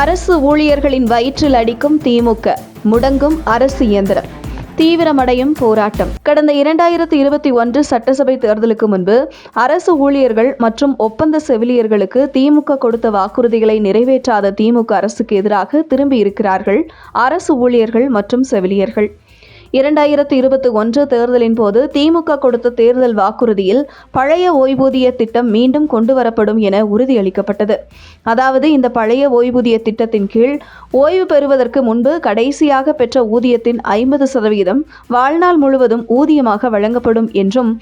அரசு ஊழியர்களின் வயிற்றில் அடிக்கும் திமுக முடங்கும் அரசு இயந்திரம். தீவிரமடையும் போராட்டம். கடந்த இரண்டாயிரத்தி இருபத்தி ஒன்று சட்டசபை தேர்தலுக்கு முன்பு அரசு ஊழியர்கள் மற்றும் ஒப்பந்த செவிலியர்களுக்கு திமுக கொடுத்த வாக்குறுதிகளை நிறைவேற்றாத திமுக அரசுக்கு எதிராக திரும்பியிருக்கிறார்கள் அரசு ஊழியர்கள் மற்றும் செவிலியர்கள். இரண்டாயிரத்தி இருபத்தி ஒன்று தேர்தலின் போது திமுக கொடுத்த தேர்தல் வாக்குறுதியில் பழைய ஓய்வூதிய திட்டம் மீண்டும் கொண்டுவரப்படும் என உறுதியளிக்கப்பட்டது. அதாவது இந்த பழைய ஓய்வூதிய திட்டத்தின் கீழ் ஓய்வு பெறுவதற்கு முன்பு கடைசியாக பெற்ற ஊதியத்தின் ஐம்பது சதவீதம் வாழ்நாள் முழுவதும் ஊதியமாக வழங்கப்படும் என்றும்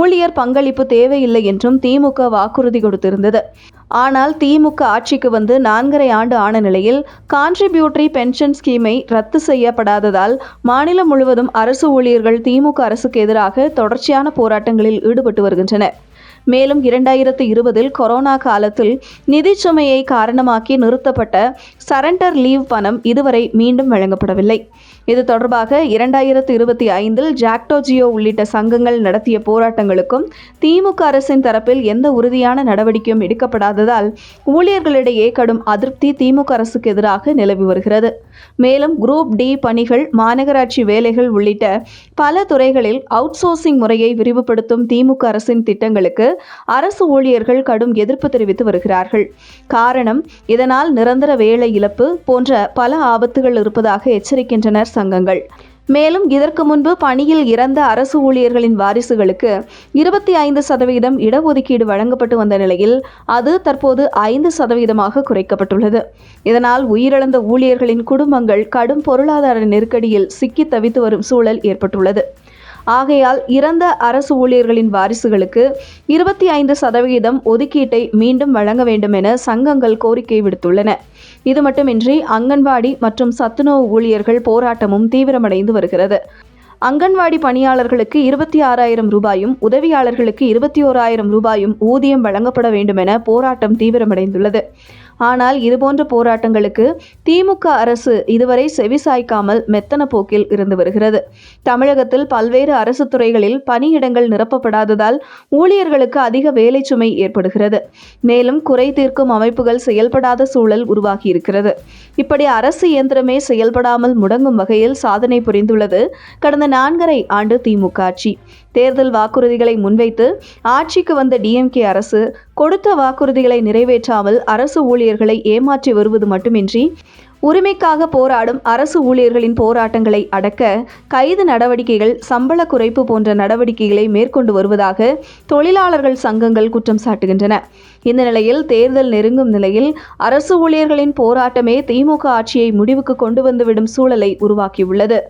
ஊழியர் பங்களிப்பு தேவையில்லை என்றும் திமுக வாக்குறுதி கொடுத்திருந்தது. ஆனால் திமுக ஆட்சிக்கு வந்து நான்கரை ஆண்டு ஆன நிலையில் கான்ட்ரிபியூட்டரி பென்ஷன் ஸ்கீமை ரத்து செய்யப்படாததால் மாநிலம் முழுவதும் அரசு ஊழியர்கள் திமுக அரசுக்கு எதிராக தொடர்ச்சியான போராட்டங்களில் ஈடுபட்டு வருகின்றனர் மேலும் இரண்டாயிரத்து இருபதில் கொரோனா காலத்தில் நிதிச்சுமையை காரணமாக்கி நிறுத்தப்பட்ட சரண்டர் லீவ் பணம் இதுவரை மீண்டும் வழங்கப்படவில்லை. இது தொடர்பாக இரண்டாயிரத்து இருபத்தி ஐந்தில் ஜாக்டோஜியோ உள்ளிட்ட சங்கங்கள் நடத்திய போராட்டங்களுக்கும் திமுக அரசின் தரப்பில் எந்த உறுதியான நடவடிக்கையும் எடுக்கப்படாததால் ஊழியர்களிடையே கடும் அதிருப்தி திமுக அரசுக்கு எதிராக நிலவி வருகிறது. மேலும் குரூப் டி பணிகள் மாநகராட்சி வேலைகள் உள்ளிட்ட பல துறைகளில் அவுட்சோர்சிங் முறையை விரிவுபடுத்தும் திமுக அரசின் திட்டங்களுக்கு அரசு ஊழியர்கள் கடும் எதிர்ப்பு தெரிவித்து வருகிறார்கள். காரணம் இதனால் நிரந்தர வேலை இழப்பு போன்ற பல ஆபத்துகள் இருப்பதாக எச்சரிக்கின்றனர் சங்கங்கள். மேலும் இதற்கு முன்பு பணியில் இறந்த அரசு ஊழியர்களின் வாரிசுகளுக்கு இருபத்தி ஐந்து சதவீதம் இடஒதுக்கீடு வழங்கப்பட்டு வந்த நிலையில் அது தற்போது ஐந்து சதவீதமாக குறைக்கப்பட்டுள்ளது. இதனால் உயிரிழந்த ஊழியர்களின் குடும்பங்கள் கடும் பொருளாதார நெருக்கடியில் சிக்கி தவித்து வரும் சூழல் ஏற்பட்டுள்ளது. ஆகையால் இறந்த அரசு ஊழியர்களின் வாரிசுகளுக்கு இருபத்தி ஐந்து சதவிகிதம் ஒதுக்கீட்டை மீண்டும் வழங்க வேண்டும் என சங்கங்கள் கோரிக்கை விடுத்துள்ளன. இது மட்டுமின்றி அங்கன்வாடி மற்றும் சத்துணவு ஊழியர்கள் போராட்டமும் தீவிரமடைந்து வருகிறது. அங்கன்வாடி பணியாளர்களுக்கு இருபத்தி ஆறாயிரம் ரூபாயும் உதவியாளர்களுக்கு இருபத்தி ஓராயிரம் ரூபாயும் ஊதியம் வழங்கப்பட வேண்டும் என போராட்டம் தீவிரமடைந்துள்ளது. ஆனால் இதுபோன்ற போராட்டங்களுக்கு திமுக அரசு இதுவரை செவிசாய்க்காமல் மெத்தன போக்கில் இருந்து வருகிறது. தமிழகத்தில் பல்வேறு அரசு துறைகளில் பணியிடங்கள் நிரப்பப்படாததால் ஊழியர்களுக்கு அதிக வேலை சுமை ஏற்படுகிறது. மேலும் குறை தீர்க்கும் அமைப்புகள் செயல்படாத சூழல் உருவாகியிருக்கிறது. இப்படி அரசு இயந்திரமே செயல்படாமல் முடங்கும் வகையில் சாதனை புரிந்துள்ளது கடந்த நான்கரை ஆண்டு திமுக ஆட்சி. தேர்தல் வாக்குறுதிகளை முன்வைத்து ஆட்சிக்கு வந்த டிஎம்கே அரசு கொடுத்த வாக்குறுதிகளை நிறைவேற்றாமல் அரசு ஊழியர்களை ஏமாற்றி வருவது மட்டுமின்றி உரிமைக்காக போராடும் அரசு ஊழியர்களின் போராட்டங்களை அடக்க கைது நடவடிக்கைகள் சம்பள குறைப்பு போன்ற நடவடிக்கைகளை மேற்கொண்டு வருவதாக தொழிலாளர்கள் சங்கங்கள் குற்றம் சாட்டுகின்றன. இந்த நிலையில் தேர்தல் நெருங்கும் நிலையில் அரசு ஊழியர்களின் போராட்டமே திமுக ஆட்சியை முடிவுக்கு கொண்டு வந்துவிடும் சூழலை உருவாக்கியுள்ளது.